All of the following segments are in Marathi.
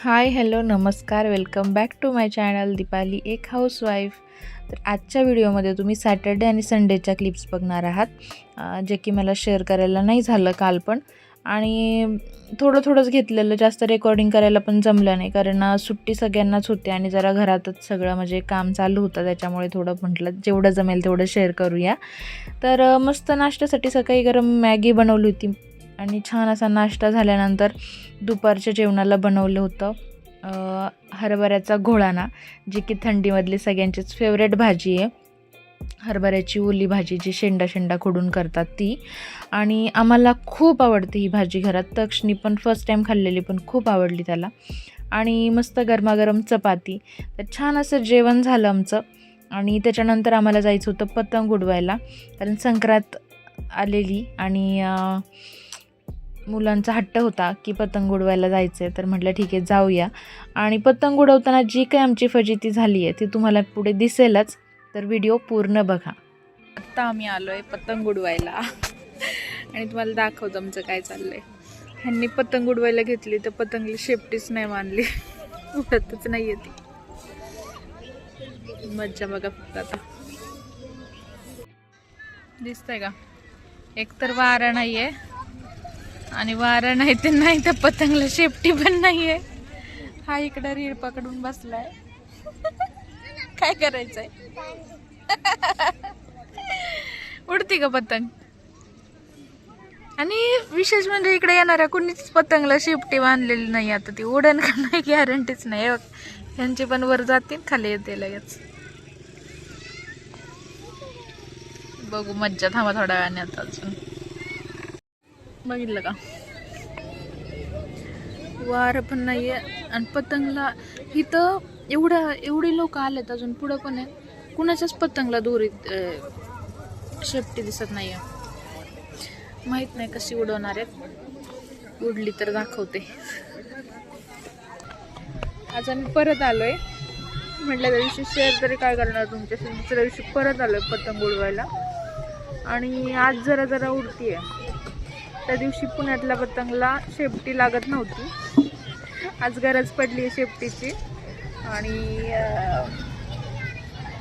हाय हॅलो नमस्कार welcome back to my channel Deepali एक हाऊसवाईफ तर आजच्या व्हिडिओमध्ये तुम्ही सॅटर्डे आणि संडेच्या क्लिप्स बघणार आहात जे की मला शेअर करायला नाही झालं काल पण. आणि थोडं थोडंच घेतलेलं जास्त रेकॉर्डिंग करायला पण जमलं नाही कारण सुट्टी सगळ्यांनाच होती आणि जरा घरातच सगळं म्हणजे काम चालू होतं त्याच्यामुळे थोडं म्हटलं जेवढं जमेल तेवढं शेअर करूया. तर मस्त नाश्त्यासाठी सकाळी गरम मॅगी बनवली होती. आणि छान असा नाश्ता झाल्यानंतर दुपारच्या जेवणाला बनवलं होतं हरभऱ्याचा घोळाना जी की थंडीमधली सगळ्यांचीच फेवरेट भाजी आहे. हरभऱ्याची ओली भाजी जी शेंडा शेंडा खोडून करतात ती. आणि आम्हाला खूप आवडते ही भाजी घरात. तक्षणी पण फर्स्ट टाईम खाल्लेली पण खूप आवडली त्याला. आणि मस्त गरमागरम चपाती. तर छान असं जेवण झालं आमचं. आणि त्याच्यानंतर आम्हाला जायचं होतं पतंग उडवायला. कारण संक्रांत आलेली आणि मुलांचा हट्ट होता की पतंग उडवायला जायचं आहे तर म्हटलं ठीक आहे जाऊया. आणि पतंग उडवताना जी काही आमची फजिती झाली आहे ती तुम्हाला पुढे दिसेलच तर व्हिडिओ पूर्ण बघा. आत्ता आम्ही आलो आहे पतंग उडवायला. आणि तुम्हाला दाखवतो आमचं काय चाललं आहे ह्यांनी पतंग उडवायला घेतली तर पतंगला शेपटीच नाही मानली. उडतच नाही आहे ती. मज्जा बघा फक्त आता. दिसतंय का? एकतर वारा नाही आहे आणि वारा नाही ते नाही तर पतंगला शेपटी पण नाहीये. हा इकडं रीळ पकडून बसलाय. काय करायचंय? उडती का पतंग? आणि विशेष म्हणजे इकडे येणाऱ्या कुणीच पतंगला शेपटी बांधलेली नाही आता. ती उडण का नाही गॅरंटीच नाही. हे ह्यांची पण वर जातील खाली येते लगेच. बघू मज्जा थांबा थोड्या वेळाने आता अजून. बघितलं का? वार पण नाही आहे आणि पतंगला इथं एवढ्या एवढी लोक आलेत अजून पुढं पण आहे. कुणाच्याच पतंगला दोरीत शेपटी दिसत नाही आहे माहीत नाही कशी उडवणार आहेत. उडली तर दाखवते. आज आम्ही परत आलोय. म्हटलं त्या दिवशी शेअर तरी काय करणार तुमच्याशी? दुसऱ्या दिवशी परत आलोय पतंग उडवायला. आणि आज जरा जरा उडतीये. त्या दिवशी पुण्यातल्या पतंगला शेपटी लागत नव्हती. आज गरज पडली आहे शेपटीची. आणि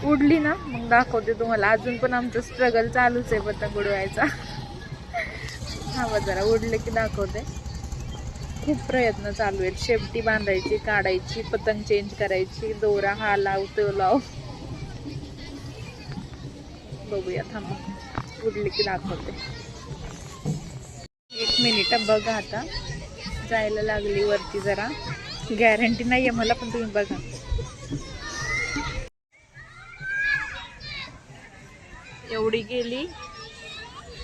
उडली ना मग दाखवते तुम्हाला. अजून पण आमचं स्ट्रगल चालूच आहे पतंग उडवायचा. हा जरा उडले की दाखवते. खूप प्रयत्न चालू आहेत. शेपटी बांधायची काढायची पतंग चेंज करायची दोरा हा लाव तो लाव. बघूया थांबा. उडली की दाखवते. एक मिनिट बघा आता. जायला लागली वरती जरा. गॅरंटी नाही आहे मला पण तुम्ही बघा. एवढी गेली.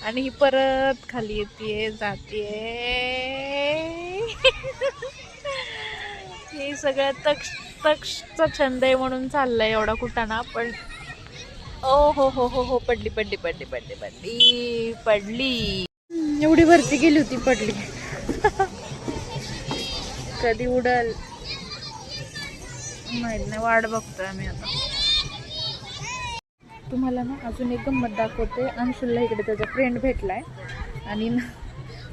आणि ही परत खाली येते जाते हे सगळं तक्ष तक्षचा छंद आहे म्हणून चाललाय एवढा कुटाणा पण ओ हो हो हो हो पडली पडली पडली पडली पडली पडली. एवढी भरती गेली होती पडली. कधी उडल? माहीत नाही वाट बघतोय आम्ही आता. तुम्हाला ना अजून एक गंमत दाखवते. अंशुलला इकडे त्याचा फ्रेंड भेटलाय. आणि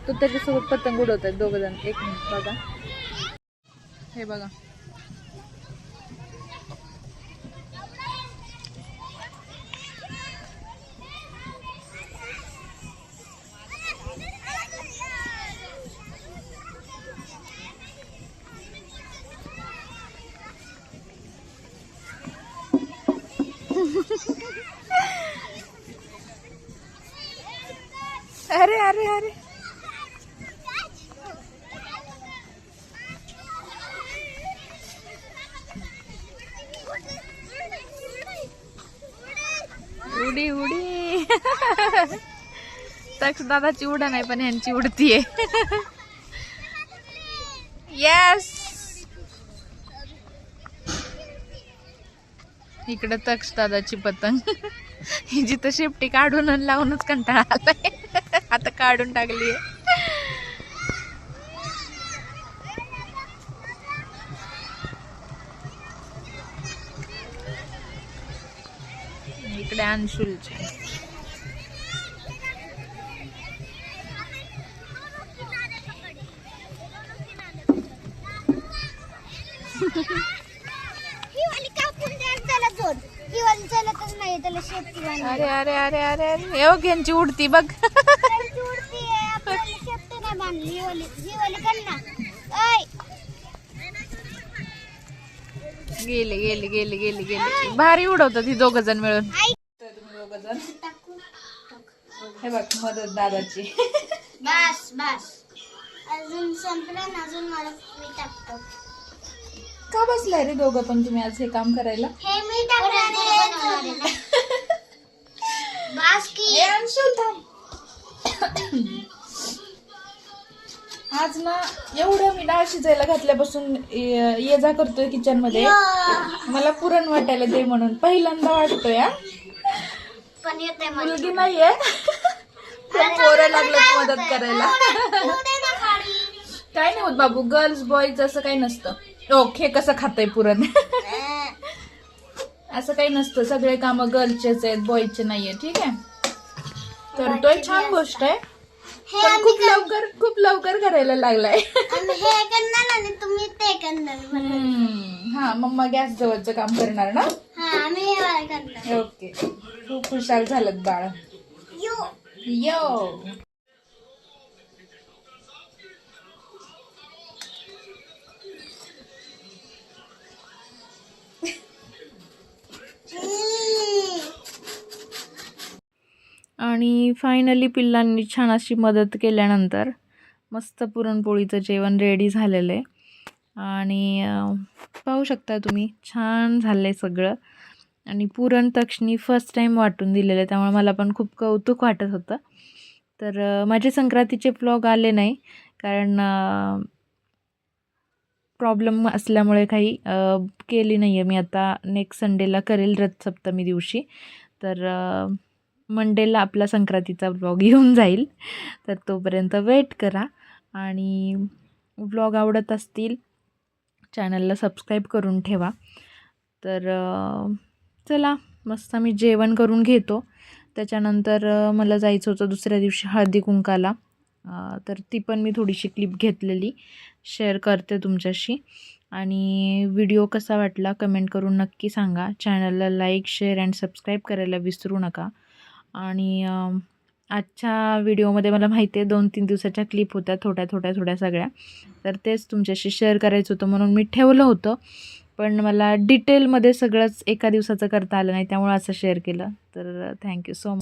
तो त्याच्यासोबत पतंग उडवत आहेत दोघ जण. एक मिनिट बघा. हे बघा. अरे अरे अरे. उडी उडी. तक्ष दादाची उडा नाही पण ह्यांची उडतीये. येस इकडे तक्ष दादाची पतंग. हिची जिथं शेपटी काढून लावूनच कंटाळा आलाय. आता काढून टाकली इकडे अंशुलचे बांधली अरे अरे अरे अरे अरे. हे यांची उडती बघ त्याची उडती आहे आपल्याला शेपटी नाही बांधली ही वाली ही वाली कर ना. ऐ गेले गेले गेले गेले गेले. भारी उडवतात ही दोघ जण मिळून. दोघ जण हे बघ मदत दादाची. बस बस. अजून संपलं अजून मला मी टाकतो. का बसलाय रे दोघं पण तुम्ही आज हे काम करायला? हे मी टाकणार बस की. आज ना एवढं मी डाळ शिजायला घातल्यापासून ये जा करतोय किचनमध्ये. मला पुरण वाटायला दे म्हणून. पहिल्यांदा वाटतोय. पण येते मला. मुलगी नाहीये. पोरं लागलं मदत करायला. काय नाही होत बाबू गर्ल्स बॉईज असं काही नसतं. ओके कसं खातंय पुरण? असं काही नसतं. सगळे काम गर्ल्सचेच आहेत बॉईजचे नाहीये. ठीक आहे? करतोय. छान गोष्ट आहे. पण खूप लवकर खूप लवकर करायला लागलाय. आम्ही हे करणार आणि तुम्ही ते करणार हम्म, हा मम्मा गॅस जवळचं काम करणार ना? हा आम्ही हे वाला करणार. ओके. खूप हुशार झालं बाळ. यो. यो. आणि फायनली पिल्लांनी छान अशी मदत केल्यानंतर मस्त पुरणपोळीचं जेवण रेडी झालेलं आहे. आणि पाहू शकता तुम्ही छान झालं आहे सगळं. आणि पुरण तक्षणी फर्स्ट टाईम वाटून दिलेलं आहे त्यामुळे मला पण खूप कौतुक वाटत होतं. तर माझे संक्रांतीचे ब्लॉग आले नाही कारण प्रॉब्लेम असल्यामुळे काही केली नाही आहे मी आता नेक्स्ट संडेला करेल रथसप्तमी दिवशी. तर मंडेला आपला संक्रांतीचा ब्लॉग येऊन जाईल. तर तोपर्यंत वेट करा आणि ब्लॉग आवडत असतील चॅनलला सबस्क्राईब करून ठेवा. तर चला मस्त मी जेवण करून घेतो. त्याच्यानंतर मला जायचं होतं दुसऱ्या दिवशी हळदी कुंकाला तर ती पण मी थोडीशी क्लिप घेतलेली. शेअर करते तुमच्याशी. आणि व्हिडिओ कसा वाटला कमेंट करून नक्की सांगा. चॅनलला लाईक शेअर अँड सबस्क्राईब करायला विसरू नका. आणि आजच्या व्हिडिओमध्ये मला माहिती आहे दोन तीन दिवसाच्या क्लिप होत्या थोड्या थोड्या थोड्या सगळ्या. तर तेच तुमच्याशी शेअर करायचं होतं म्हणून मी ठेवलं होतं. पण मला डिटेलमध्ये सगळंच एका दिवसाचं करता आलं नाही त्यामुळे असं शेअर केलं. तर थँक्यू सो मच